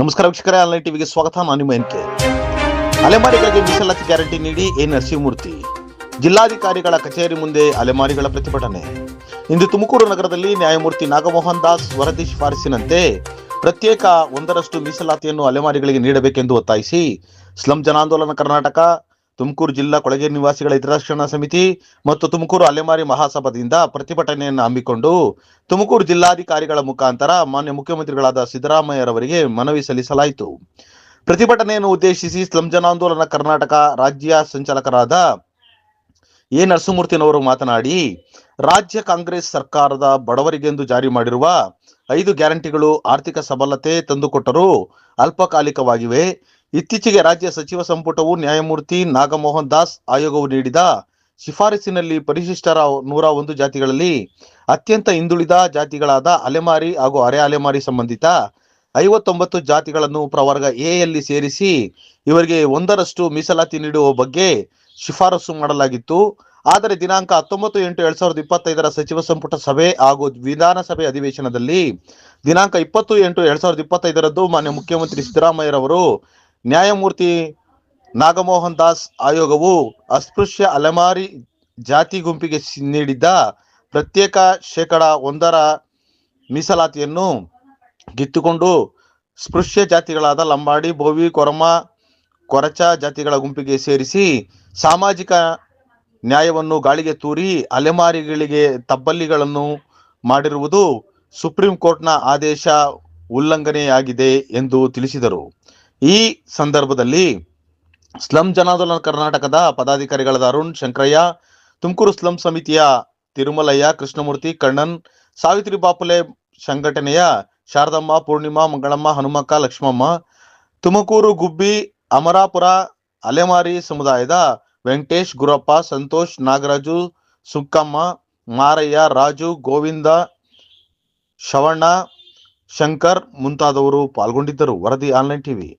ನಮಸ್ಕಾರ ವೀಕ್ಷಕರೇ, ಆನ್ಲೈನ್ ಟಿವಿಗೆ ಸ್ವಾಗತ. ನಾನು ನಿಮ್ಮ ಅಲೆಮಾರಿಗಳಿಗೆ ಮೀಸಲಾತಿ ಗ್ಯಾರಂಟಿ ನೀಡಿ ಎ ನರಸಿಂಹಮೂರ್ತಿ ಜಿಲ್ಲಾಧಿಕಾರಿಗಳ ಕಚೇರಿ ಮುಂದೆ ಅಲೆಮಾರಿಗಳ ಪ್ರತಿಭಟನೆ. ಇಂದು ತುಮಕೂರು ನಗರದಲ್ಲಿ ನ್ಯಾಯಮೂರ್ತಿ ನಾಗಮೋಹನ್ ದಾಸ್ ವರದಿ ಶಿಫಾರಸಿನಂತೆ ಪ್ರತ್ಯೇಕ ಒಂದರಷ್ಟು ಮೀಸಲಾತಿಯನ್ನು ಅಲೆಮಾರಿಗಳಿಗೆ ನೀಡಬೇಕೆಂದು ಒತ್ತಾಯಿಸಿ, ಸ್ಲಂ ಜನಾಂದೋಲನ ಕರ್ನಾಟಕ ತುಮಕೂರು ಜಿಲ್ಲಾ ಕೊಳಗೇರಿ ನಿವಾಸಿಗಳ ಹಿತರಕ್ಷಣಾ ಸಮಿತಿ ಮತ್ತು ತುಮಕೂರು ಅಲೆಮಾರಿ ಮಹಾಸಭಾದಿಂದ ಪ್ರತಿಭಟನೆಯನ್ನು ಹಮ್ಮಿಕೊಂಡು ತುಮಕೂರು ಜಿಲ್ಲಾಧಿಕಾರಿಗಳ ಮುಖಾಂತರ ಮಾನ್ಯ ಮುಖ್ಯಮಂತ್ರಿಗಳಾದ ಸಿದ್ದರಾಮಯ್ಯರವರಿಗೆ ಮನವಿ ಸಲ್ಲಿಸಲಾಯಿತು. ಪ್ರತಿಭಟನೆಯನ್ನು ಉದ್ದೇಶಿಸಿ ಸ್ಲಂ ಜನಾಂದೋಲನ ಕರ್ನಾಟಕ ರಾಜ್ಯ ಸಂಚಾಲಕರಾದ ಎ ನರಸಿಂಹಮೂರ್ತಿನವರು ಮಾತನಾಡಿ, ರಾಜ್ಯ ಕಾಂಗ್ರೆಸ್ ಸರ್ಕಾರದ ಬಡವರಿಗೆಂದು ಜಾರಿ ಮಾಡಿರುವ ಐದು ಗ್ಯಾರಂಟಿಗಳು ಆರ್ಥಿಕ ಸಬಲತೆ ತಂದುಕೊಟ್ಟರೂ ಅಲ್ಪಕಾಲಿಕವಾಗಿವೆ. ಇತ್ತೀಚೆಗೆ ರಾಜ್ಯ ಸಚಿವ ಸಂಪುಟವು ನ್ಯಾಯಮೂರ್ತಿ ನಾಗಮೋಹನ್ ದಾಸ್ ಆಯೋಗವು ನೀಡಿದ ಶಿಫಾರಸಿನಲ್ಲಿ ಪರಿಶಿಷ್ಟರ ನೂರ ಒಂದು ಜಾತಿಗಳಲ್ಲಿ ಅತ್ಯಂತ ಹಿಂದುಳಿದ ಜಾತಿಗಳಾದ ಅಲೆಮಾರಿ ಹಾಗೂ ಅರೆ ಅಲೆಮಾರಿ ಸಂಬಂಧಿತ ಐವತ್ತೊಂಬತ್ತು ಜಾತಿಗಳನ್ನು ಪ್ರವರ್ಗ ಎಯಲ್ಲಿ ಯಲ್ಲಿ ಸೇರಿಸಿ ಇವರಿಗೆ ಒಂದರಷ್ಟು ಮೀಸಲಾತಿ ನೀಡುವ ಬಗ್ಗೆ ಶಿಫಾರಸು ಮಾಡಲಾಗಿತ್ತು. ಆದರೆ ದಿನಾಂಕ ಹತ್ತೊಂಬತ್ತು ಎಂಟು ಎರಡ್ ಸಾವಿರದ ಇಪ್ಪತ್ತೈದರ ಸಚಿವ ಸಂಪುಟ ಸಭೆ ಹಾಗೂ ವಿಧಾನಸಭೆ ಅಧಿವೇಶನದಲ್ಲಿ ದಿನಾಂಕ ಇಪ್ಪತ್ತು ಎಂಟು ಎರಡ್ ಸಾವಿರದ ಇಪ್ಪತ್ತೈದರದ್ದು ಮಾನ್ಯ ಮುಖ್ಯಮಂತ್ರಿ ಸಿದ್ದರಾಮಯ್ಯರವರು ನ್ಯಾಯಮೂರ್ತಿ ನಾಗಮೋಹನ್ ದಾಸ್ ಆಯೋಗವು ಅಸ್ಪೃಶ್ಯ ಅಲೆಮಾರಿ ಜಾತಿ ಗುಂಪಿಗೆ ನೀಡಿದ್ದ ಪ್ರತ್ಯೇಕ ಶೇಕಡ ಒಂದರ ಮೀಸಲಾತಿಯನ್ನು ಗಿತ್ತುಕೊಂಡು ಸ್ಪೃಶ್ಯ ಜಾತಿಗಳಾದ ಲಂಬಾಡಿ, ಬೋವಿ, ಕೊರಮ, ಕೊರಚ ಜಾತಿಗಳ ಗುಂಪಿಗೆ ಸೇರಿಸಿ ಸಾಮಾಜಿಕ ನ್ಯಾಯವನ್ನು ಗಾಳಿಗೆ ತೂರಿ ಅಲೆಮಾರಿಗಳಿಗೆ ತಬ್ಬಲ್ಲಿಗಳನ್ನು ಮಾಡಿರುವುದು ಸುಪ್ರೀಂ ಕೋರ್ಟ್ನ ಆದೇಶ ಉಲ್ಲಂಘನೆಯಾಗಿದೆ ಎಂದು ತಿಳಿಸಿದರು. ಈ ಸಂದರ್ಭದಲ್ಲಿ ಸ್ಲಂ ಜನಾಂದೋಲನ ಕರ್ನಾಟಕದ ಪದಾಧಿಕಾರಿಗಳಾದ ಅರುಣ್ ಶಂಕರಯ್ಯ, ತುಮಕೂರು ಸ್ಲಂ ಸಮಿತಿಯ ತಿರುಮಲಯ್ಯ, ಕೃಷ್ಣಮೂರ್ತಿ, ಕಣ್ಣನ್, ಸಾವಿತ್ರಿ ಬಾಪುಲೆ ಸಂಘಟನೆಯ ಶಾರದಮ್ಮ, ಪೂರ್ಣಿಮಾ, ಮಂಗಳಮ್ಮ, ಹನುಮಕ್ಕ, ಲಕ್ಷ್ಮಮ್ಮ, ತುಮಕೂರು ಗುಬ್ಬಿ, ಅಮರಾಪುರ, ಅಲೆಮಾರಿ ಸಮುದಾಯದ ವೆಂಕಟೇಶ್, ಗುರಪ್ಪ, ಸಂತೋಷ್, ನಾಗರಾಜು, ಸುಕ್ಕಮ್ಮ, ಮಾರಯ್ಯ, ರಾಜು, ಗೋವಿಂದ, ಶವಣ್ಣ, ಶಂಕರ್ ಮುಂತಾದವರು ಪಾಲ್ಗೊಂಡಿದ್ದರು. ವರದಿ ಆನ್ಲೈನ್ ಟಿವಿ.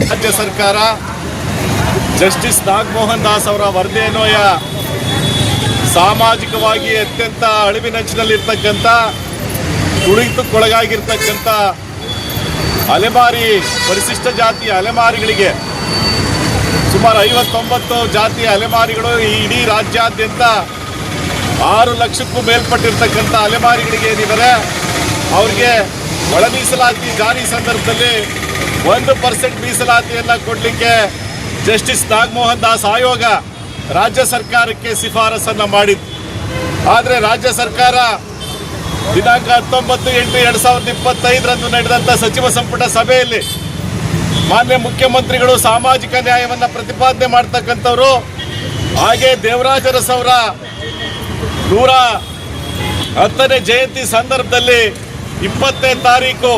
ರಾಜ್ಯ ಸರ್ಕಾರ ಜಸ್ಟಿಸ್ ನಾಗಮೋಹನ್ ದಾಸ್ ಅವರ ವರದಿಯನ್ವಯ ಸಾಮಾಜಿಕವಾಗಿ ಅತ್ಯಂತ ಅಳಿವಿನಂಚಿನಲ್ಲಿರ್ತಕ್ಕಂಥ ತುಳಿತಕ್ಕೊಳಗಾಗಿರ್ತಕ್ಕಂಥ ಅಲೆಮಾರಿ, ಪರಿಶಿಷ್ಟ ಜಾತಿಯ ಅಲೆಮಾರಿಗಳಿಗೆ ಸುಮಾರು ಐವತ್ತೊಂಬತ್ತು ಜಾತಿಯ ಅಲೆಮಾರಿಗಳು ಈ ಇಡೀ ರಾಜ್ಯಾದ್ಯಂತ ಆರು ಲಕ್ಷಕ್ಕೂ ಮೇಲ್ಪಟ್ಟಿರ್ತಕ್ಕಂಥ ಅಲೆಮಾರಿಗಳಿಗೆ ಏನಿದ್ದಾರೆ ಅವ್ರಿಗೆ ಒಳ ಮೀಸಲಾತಿ ಜಾರಿ ಸಂದರ್ಭದಲ್ಲಿ ಒಂದು ಪರ್ಸೆಂಟ್ ಮೀಸಲಾತಿಯನ್ನು ಕೊಡಲಿಕ್ಕೆ ಜಸ್ಟಿಸ್ ನಾಗಮೋಹನ್ ದಾಸ್ ಆಯೋಗ ರಾಜ್ಯ ಸರ್ಕಾರಕ್ಕೆ ಶಿಫಾರಸನ್ನು ಮಾಡಿತ್ತು. ಆದರೆ ರಾಜ್ಯ ಸರ್ಕಾರ ದಿನಾಂಕ ಹತ್ತೊಂಬತ್ತು ಎಂಟು ಎರಡು ಸಾವಿರದ ಇಪ್ಪತ್ತೈದರಂದು ನಡೆದಂಥ ಸಚಿವ ಸಂಪುಟ ಸಭೆಯಲ್ಲಿ ಮಾನ್ಯ ಮುಖ್ಯಮಂತ್ರಿಗಳು ಸಾಮಾಜಿಕ ನ್ಯಾಯವನ್ನು ಪ್ರತಿಪಾದನೆ ಮಾಡ್ತಕ್ಕಂಥವ್ರು, ಹಾಗೆ ದೇವರಾಜರ ಸೌರ ಅವರ ನೂರ ಹತ್ತನೇ ಜಯಂತಿ ಸಂದರ್ಭದಲ್ಲಿ ಇಪ್ಪತ್ತನೇ ತಾರೀಕು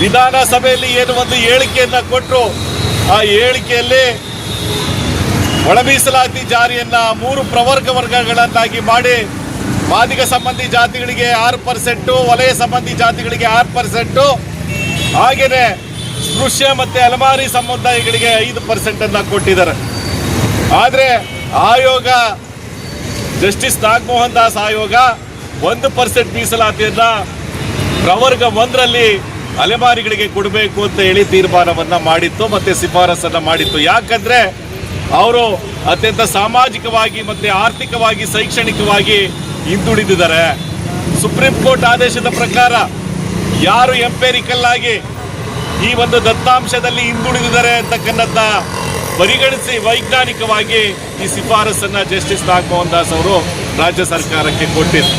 ವಿಧಾನಸಭೆಯಲ್ಲಿ ಏನು ಒಂದು ಹೇಳಿಕೆಯನ್ನ ಕೊಟ್ಟರು ಆ ಹೇಳಿಕೆಯಲ್ಲಿ ಒಳ ಮೀಸಲಾತಿ ಜಾರಿಯನ್ನ ಮೂರು ಪ್ರವರ್ಗ ವರ್ಗಗಳನ್ನಾಗಿ ಮಾಡಿ, ಮಾದಿಗ ಸಂಬಂಧಿ ಜಾತಿಗಳಿಗೆ ಆರು ಪರ್ಸೆಂಟು, ವಲಯ ಸಂಬಂಧಿ ಜಾತಿಗಳಿಗೆ ಆರು ಪರ್ಸೆಂಟು ಹಾಗೆಯೇ ಸ್ಪೃಶ್ಯ ಮತ್ತು ಅಲಮಾರಿ ಸಮುದಾಯಗಳಿಗೆ ಐದು ಪರ್ಸೆಂಟನ್ನು ಕೊಟ್ಟಿದ್ದಾರೆ. ಆದರೆ ಆಯೋಗ, ಜಸ್ಟಿಸ್ ನಾಗಮೋಹನ್ ದಾಸ್ ಆಯೋಗ ಒಂದು ಪರ್ಸೆಂಟ್ ಮೀಸಲಾತಿಯನ್ನ ಪ್ರವರ್ಗ ಒಂದರಲ್ಲಿ ಅಲೆಮಾರಿಗಳಿಗೆ ಕೊಡಬೇಕು ಅಂತ ಹೇಳಿ ತೀರ್ಮಾನವನ್ನ ಮಾಡಿತ್ತು, ಮತ್ತೆ ಶಿಫಾರಸನ್ನ ಮಾಡಿತ್ತು. ಯಾಕಂದ್ರೆ ಅವರು ಅತ್ಯಂತ ಸಾಮಾಜಿಕವಾಗಿ ಮತ್ತೆ ಆರ್ಥಿಕವಾಗಿ, ಶೈಕ್ಷಣಿಕವಾಗಿ ಹಿಂದುಳಿದಿದ್ದಾರೆ. ಸುಪ್ರೀಂ ಕೋರ್ಟ್ ಆದೇಶದ ಪ್ರಕಾರ ಯಾರು ಎಂಪೇರಿಕಲ್ ಆಗಿ ಈ ಒಂದು ದತ್ತಾಂಶದಲ್ಲಿ ಹಿಂದುಳಿದಿದ್ದಾರೆ ಅಂತಕ್ಕಂಥ ಪರಿಗಣಿಸಿ ವೈಜ್ಞಾನಿಕವಾಗಿ ಈ ಶಿಫಾರಸನ್ನ ಜಸ್ಟಿಸ್ ನಾಗಮೋಹನ್ ದಾಸ್ ಅವರು ರಾಜ್ಯ ಸರ್ಕಾರಕ್ಕೆ ಕೊಟ್ಟಿದ್ರು.